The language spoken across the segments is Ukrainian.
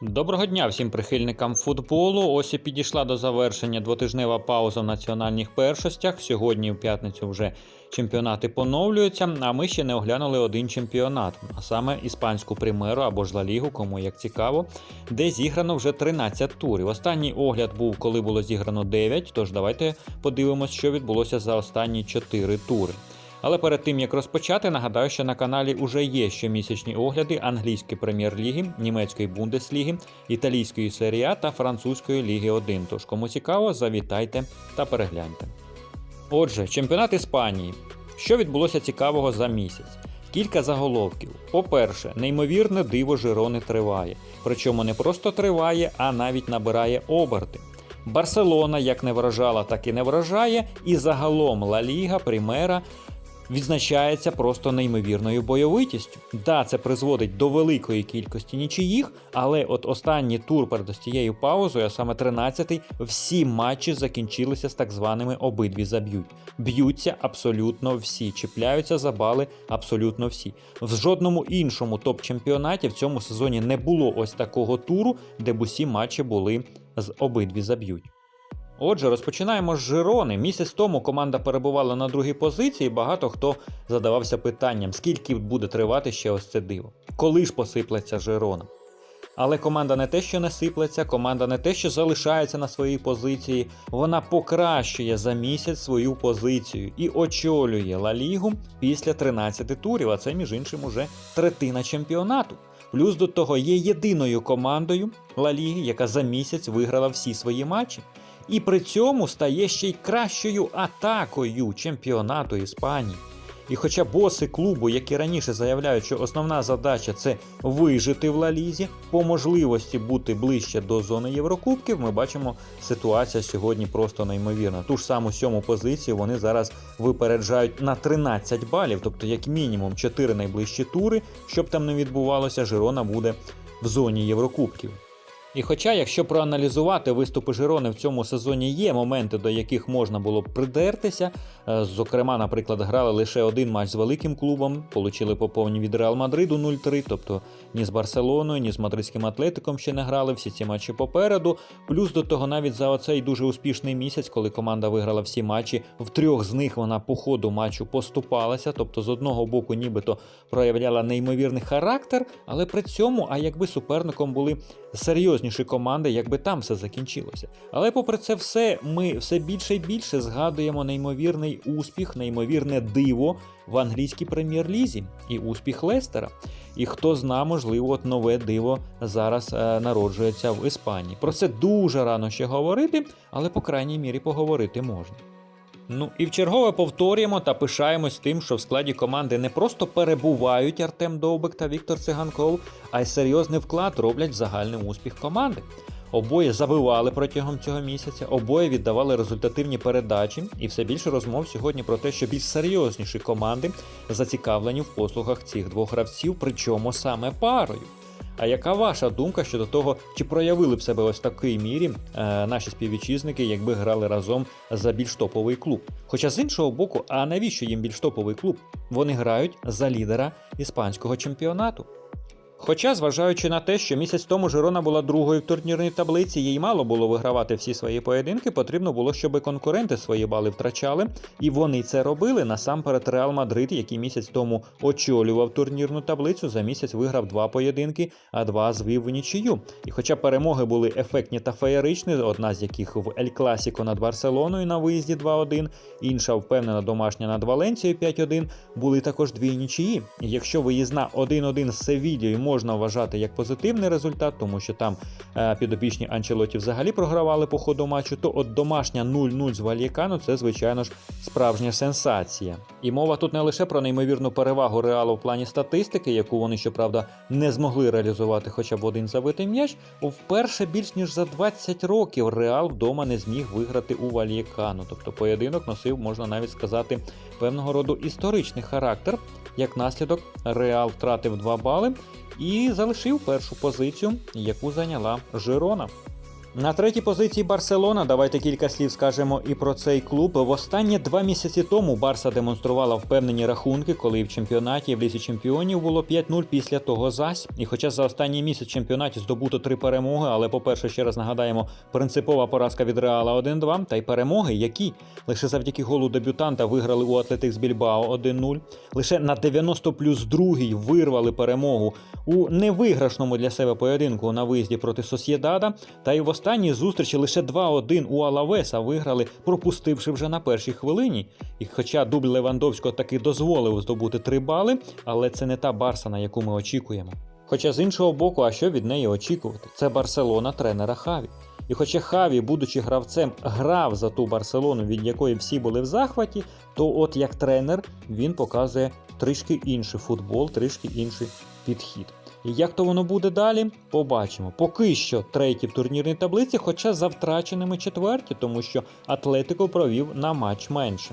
Доброго дня всім прихильникам футболу. Ось і підійшла до завершення двотижнева пауза в національних першостях. Сьогодні, в п'ятницю, вже чемпіонати поновлюються. А ми ще не оглянули один чемпіонат, а саме іспанську примеру або ж Ла Лігу, кому як цікаво, де зіграно вже 13 турів. Останній огляд був, коли було зіграно 9, Тож давайте подивимось, що відбулося за останні 4 тури. Але перед тим як розпочати, нагадаю, що на каналі вже є щомісячні огляди англійської прем'єр-ліги, німецької бундесліги, італійської серії А та французької ліги 1. Тож кому цікаво, завітайте та перегляньте. Отже, чемпіонат Іспанії. Що відбулося цікавого за місяць? Кілька заголовків. По-перше, неймовірне диво Жирони триває. Причому не просто триває, а навіть набирає оберти. Барселона як не вражала, так і не вражає, і загалом Ла Ліга, Примера відзначається просто неймовірною бойовитістю. Да, це призводить до великої кількості нічиїх, але от останній тур перед ось цією паузою, а саме 13-й, всі матчі закінчилися з так званими обидві заб'ють. Б'ються абсолютно всі, чіпляються за бали абсолютно всі. В жодному іншому топ-чемпіонаті в цьому сезоні не було ось такого туру, де б усі матчі були з обидві заб'ють. Отже, розпочинаємо з Жирони. Місяць тому команда перебувала на другій позиції. Багато хто задавався питанням, скільки буде тривати ще ось це диво. Коли ж посиплеться Жирона? Але команда не те, що не сиплеться, команда не те, що залишається на своїй позиції, вона покращує за місяць свою позицію і очолює Ла Лігу після 13 турів. А це, між іншим, уже третина чемпіонату. Плюс до того є єдиною командою Ла Ліги, яка за місяць виграла всі свої матчі і при цьому стає ще й кращою атакою чемпіонату Іспанії. І хоча боси клубу, які раніше заявляють, що основна задача це вижити в Лалізі, по можливості бути ближче до зони Єврокубків, ми бачимо, ситуація сьогодні просто неймовірна. Ту ж саму сьому позицію вони зараз випереджають на 13 балів, тобто, як мінімум, 4 найближчі тури, щоб там не відбувалося, Жирона буде в зоні Єврокубків. І хоча, якщо проаналізувати виступи Жирони в цьому сезоні, є моменти, до яких можна було б придертися. е, Зокрема, наприклад, грали лише один матч з великим клубом, получили по повній від Реал Мадриду 0-3, тобто ні з Барселоною, ні з мадридським атлетиком ще не грали, всі ці матчі попереду. Плюс до того, навіть за оцей дуже успішний місяць, коли команда виграла всі матчі, в трьох з них вона по ходу матчу поступалася. Тобто, з одного боку, нібито проявляла неймовірний характер, але при цьому, а якби суперником були серйозніші команди, якби там все закінчилося. Але попри це все, ми все більше і більше згадуємо неймовірний успіх, неймовірне диво в англійській прем'єр-лізі і успіх Лестера. І хто зна, можливо, от нове диво зараз е, народжується в Іспанії. Про це дуже рано ще говорити, але по крайній мірі поговорити можна. Ну і в чергове повторюємо та пишаємось тим, що в складі команди не просто перебувають Артем Довбик та Віктор Циганков, а й серйозний вклад роблять в загальний успіх команди. Обоє забивали протягом цього місяця, обоє віддавали результативні передачі, і все більше розмов сьогодні про те, що більш серйозніші команди зацікавлені в послугах цих двох гравців, причому саме парою. А яка ваша думка щодо того, чи проявили б себе ось в такій мірі е, наші співвітчизники, якби грали разом за більш топовий клуб? Хоча з іншого боку, а навіщо їм більш топовий клуб? Вони грають за лідера іспанського чемпіонату. Хоча, зважаючи на те, що місяць тому Жирона була другою в турнірній таблиці, їй мало було вигравати всі свої поєдинки, потрібно було, щоб конкуренти свої бали втрачали, і вони це робили насамперед Реал Мадрид, який місяць тому очолював турнірну таблицю. За місяць виграв два поєдинки, а два звів в нічию. І хоча перемоги були ефектні та феєричні, одна з яких в Ель Класіко над Барселоною на виїзді 2-1, інша впевнена домашня над Валенцією 5-1, були також дві нічиї. Якщо виїзна 1-1 з Севільєю можна вважати як позитивний результат, тому що там е, підопічні Анчелоті взагалі програвали по ходу матчу, то от домашня 0-0 з Вальєкану це, звичайно ж, справжня сенсація. І мова тут не лише про неймовірну перевагу реалу в плані статистики, яку вони, щоправда, не змогли реалізувати хоча б один забитий м'яч. Вперше більш ніж за 20 років Реал вдома не зміг виграти у Вальєкану. Тобто поєдинок носив, можна навіть сказати, певного роду історичний характер. Як наслідок, Реал втратив 2 бали і залишив першу позицію, яку зайняла Жирона. На третій позиції Барселона. Давайте кілька слів скажемо і про цей клуб. В останні два місяці тому Барса демонструвала впевнені рахунки, коли в чемпіонаті в лісі чемпіонів було 5-0 після того зась. І хоча за останній місяць в чемпіонаті здобуто три перемоги, але, по-перше, ще раз нагадаємо, принципова поразка від Реала 1-2, та й перемоги, які лише завдяки голу дебютанта виграли у Атлетикс Більбао 1-0. Лише на 90 плюс другий вирвали перемогу у невиграшному для себе поєдинку на виїзді проти Сосєдада. Та й в останній зустрічі лише 2-1 у Алавеса виграли, пропустивши вже на першій хвилині. І хоча дубль Левандовського таки дозволив здобути 3 бали, але це не та Барса, на яку ми очікуємо. Хоча з іншого боку, а що від неї очікувати? Це Барселона тренера Хаві. І хоча Хаві, будучи гравцем, грав за ту Барселону, від якої всі були в захваті, то от як тренер він показує трішки інший футбол, трішки інший підхід. Як то воно буде далі, побачимо. Поки що третій в турнірній таблиці, хоча за втраченими четверті, тому що Атлетико провів на матч менше.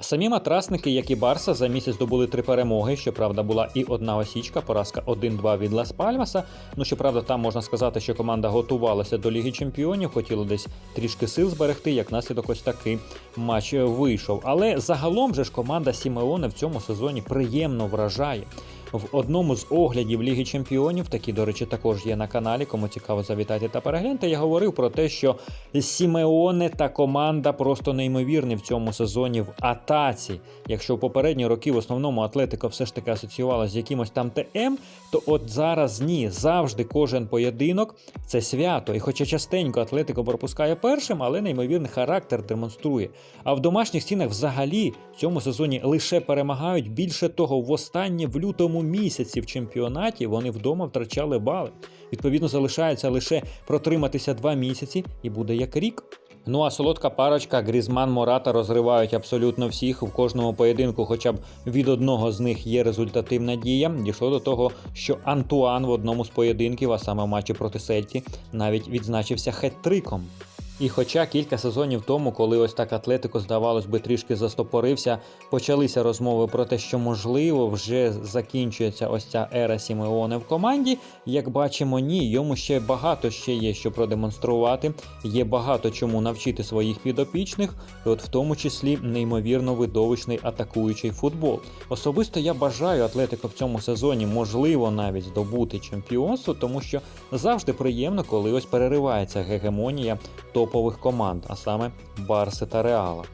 Самі матрасники, як і Барса, за місяць здобули три перемоги. Щоправда, була і одна осічка, поразка 1-2 від Лас Пальмаса. Ну, щоправда, там можна сказати, що команда готувалася до Ліги Чемпіонів, хотіла десь трішки сил зберегти, як наслідок ось такий матч вийшов. Але загалом же ж команда Сімеоне в цьому сезоні приємно вражає. В одному з оглядів Ліги Чемпіонів, такі, до речі, також є на каналі, кому цікаво завітати та перегляньте, я говорив про те, що Сімеоне та команда просто неймовірні в цьому сезоні в атаці. Якщо в попередні роки в основному Атлетико все ж таки асоціювалося з якимось там ТМ, то от зараз ні, завжди кожен поєдинок це свято. І хоча частенько Атлетико пропускає першим, але неймовірний характер демонструє. А в домашніх стінах взагалі в цьому сезоні лише перемагають. Більше того, в останнє в лютому місяці в чемпіонаті вони вдома втрачали бали. Відповідно, залишається лише протриматися два місяці, і буде як рік. Ну а солодка парочка Грізман Мората розривають абсолютно всіх в кожному поєдинку, хоча б від одного з них є результативна дія. Дійшло до того, що Антуан в одному з поєдинків, а саме в матчі проти Сельті, навіть відзначився хет-триком. І хоча кілька сезонів тому, коли ось так Атлетико, здавалось би, трішки застопорився, почалися розмови про те, що можливо вже закінчується ось ця ера Сімеоне в команді. Як бачимо, ні, йому ще багато ще є що продемонструвати, є багато чому навчити своїх підопічних, і от в тому числі неймовірно видовищний атакуючий футбол. Особисто я бажаю Атлетико в цьому сезоні, можливо, навіть здобути чемпіонство, тому що завжди приємно, коли ось переривається гегемонія топових команд, а саме Барси та Реала.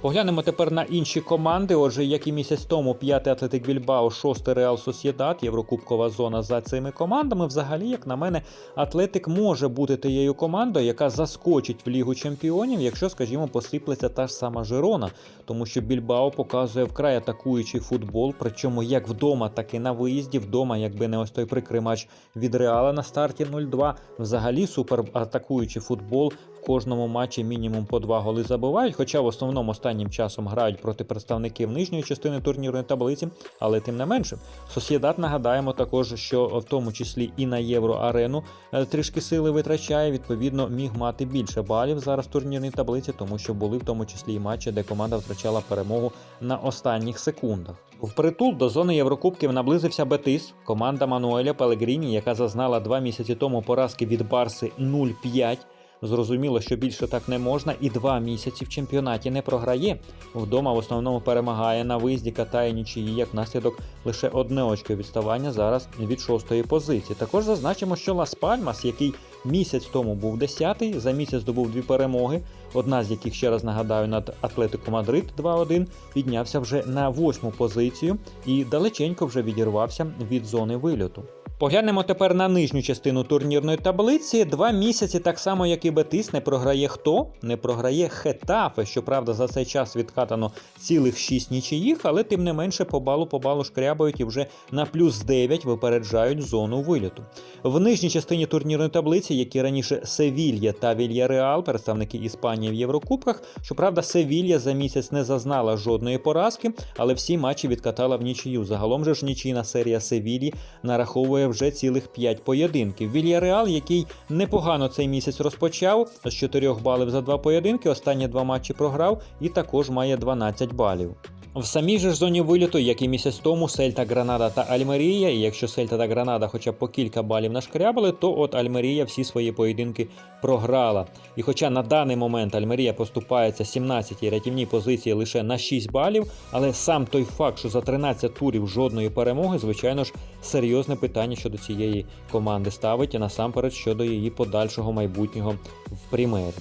Поглянемо тепер на інші команди. Отже, як і місяць тому, 5 Атлетик Більбао, 6 Реал Сосєдат, Єврокубкова зона за цими командами. Взагалі, як на мене, Атлетик може бути тією командою, яка заскочить в Лігу Чемпіонів, якщо, скажімо, посиплеться та ж сама Жирона, тому що Більбао показує вкрай атакуючий футбол, причому як вдома, так і на виїзді. Вдома, якби не ось той прикрий матч від Реала на старті 0-2. Взагалі супер атакуючий футбол. Кожному матчі мінімум по два голи забивають, хоча в основному останнім часом грають проти представників нижньої частини турнірної таблиці, але тим не менше. Сосєдат нагадаємо також, що в тому числі і на євроарену е, трішки сили витрачає. Відповідно, міг мати більше балів зараз в турнірній таблиці, тому що були в тому числі і матчі, де команда втрачала перемогу на останніх секундах. Впритул до зони Єврокубків наблизився Бетис, команда Мануеля Пелегріні, яка зазнала два місяці тому поразки від Барси 0-5. Зрозуміло, що більше так не можна, і два місяці в чемпіонаті не програє. Вдома в основному перемагає на виїзді, катає нічиї, як наслідок лише одне очко відставання зараз від шостої позиції. Також зазначимо, що Лас Пальмас, який місяць тому був десятий, за місяць здобув дві перемоги, одна з яких ще раз нагадаю над Атлетико Мадрид 2-1, піднявся вже на восьму позицію і далеченько вже відірвався від зони вильоту. Поглянемо тепер на нижню частину турнірної таблиці. Два місяці, так само як і Бетис, не програє хто? Не програє Хетафе. Щоправда, за цей час відкатано цілих шість нічиїх, але тим не менше по балу по балу шкрябають і вже на плюс 9 випереджають зону виліту. В нижній частині турнірної таблиці, як і раніше Севілья та Вільяреал, представники Іспанії в Єврокубках. Щоправда, Севілья за місяць не зазнала жодної поразки, але всі матчі відкатала в нічию. Загалом же ж нічийна серія Севілі нараховує вже цілих 5 поєдинків. Вільяреал, який непогано цей місяць розпочав з 4 балів за два поєдинки, останні два матчі програв і також має 12 балів. В самій же ж зоні виліту, як і місяць тому, Сельта, Гранада та Альмерія. І якщо Сельта та Гранада хоча б по кілька балів нашкрябали, то от Альмерія всі свої поєдинки програла. І хоча на даний момент Альмерія поступається 17-й рятівній позиції лише на 6 балів, але сам той факт, що за 13 турів жодної перемоги, звичайно ж, серйозне питання щодо цієї команди ставить і насамперед щодо її подальшого майбутнього в Прімері.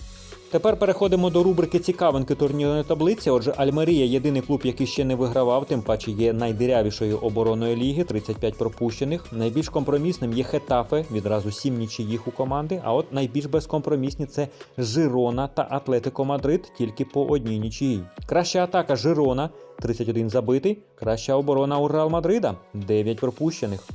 Тепер переходимо до рубрики цікавинки турнірної таблиці. Отже, Альмерія єдиний клуб, який ще не вигравав, тим паче є найдирявішою обороною ліги, 35 пропущених. Найбільш компромісним є Хетафе, відразу 7 нічиїх у команди. А от найбільш безкомпромісні це Жирона та Атлетико Мадрид, тільки по одній нічиїй. Краща атака Жирона 31 забитий, краща оборона у Реал Мадрида 9 пропущених.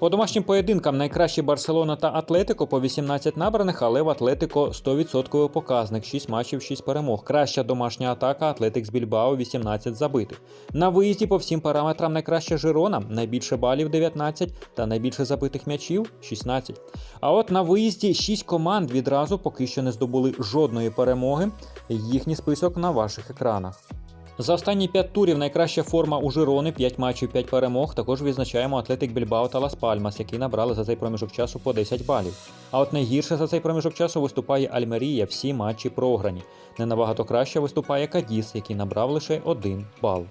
По домашнім поєдинкам найкращі Барселона та Атлетико по 18 набраних, але в Атлетико 100% показник 6 матчів, 6 перемог. Краща домашня атака Атлетик з Більбао 18 забитих. На виїзді по всім параметрам найкраща Жирона, найбільше балів 19 та найбільше забитих м'ячів 16. А от на виїзді 6 команд відразу поки що не здобули жодної перемоги. Їхній список на ваших екранах. За останні 5 турів найкраща форма у Жирони, 5 матчів, 5 перемог. Також відзначаємо Атлетик Більбао та Лас Пальмас, які набрали за цей проміжок часу по 10 балів. А от найгірше за цей проміжок часу виступає Альмерія, всі матчі програні. Не набагато краще виступає Кадіс, який набрав лише 1 бал.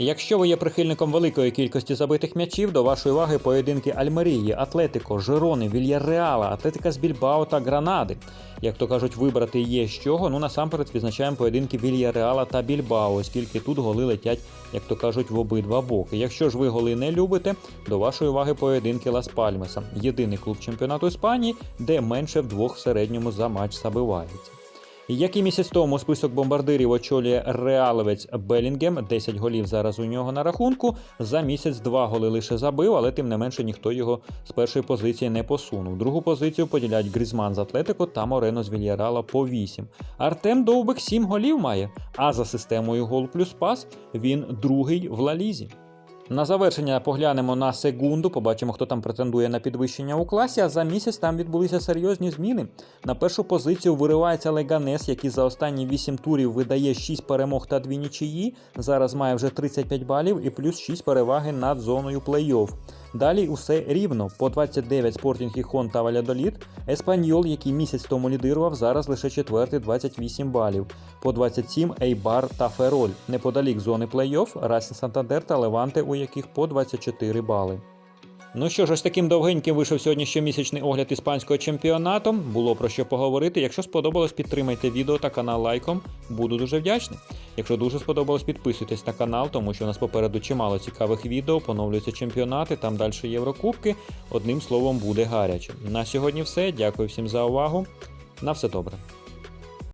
Якщо ви є прихильником великої кількості забитих м'ячів, до вашої уваги поєдинки Альмерії, Атлетико, Жирони, Вільяреала, Атлетика з Більбао та Гранади. Як то кажуть, вибрати є з чого. Ну насамперед відзначаємо поєдинки Вільяреала та Більбао, оскільки тут голи летять, як то кажуть, в обидва боки. Якщо ж ви голи не любите, до вашої уваги поєдинки Лас Пальмеса. Єдиний клуб чемпіонату Іспанії, де менше вдвох в середньому за матч забивається. Як і місяць тому список бомбардирів очолює реаловець Белінгем, 10 голів зараз у нього на рахунку. За місяць два голи лише забив, але тим не менше ніхто його з першої позиції не посунув. Другу позицію поділяють Грізман з Атлетико та Морено з Вільярала по 8. Артем Довбик 7 голів має, а за системою гол плюс пас він другий в Лалізі. На завершення поглянемо на секунду, побачимо, хто там претендує на підвищення у класі. А за місяць там відбулися серйозні зміни. На першу позицію виривається Леганес, який за останні 8 турів видає 6 перемог та 2 нічиї. Зараз має вже 35 балів і плюс 6 переваги над зоною плей-офф. Далі усе рівно. По 29 Спортінг Іхон та Валядоліт. Еспаньол, який місяць тому лідирував, зараз лише четвертий 28 балів. По 27 Ейбар та Фероль. Неподалік зони плей-офф, Расін Сантандер та Леванте, у яких по 24 бали. Ну що ж, ось таким довгеньким вийшов сьогодні щомісячний огляд іспанського чемпіонату. Було про що поговорити. Якщо сподобалось, підтримайте відео та канал лайком. Буду дуже вдячний. Якщо дуже сподобалось, підписуйтесь на канал, тому що у нас попереду чимало цікавих відео, поновлюються чемпіонати, там далі Єврокубки. Одним словом, буде гаряче. На сьогодні все. Дякую всім за увагу. На все добре.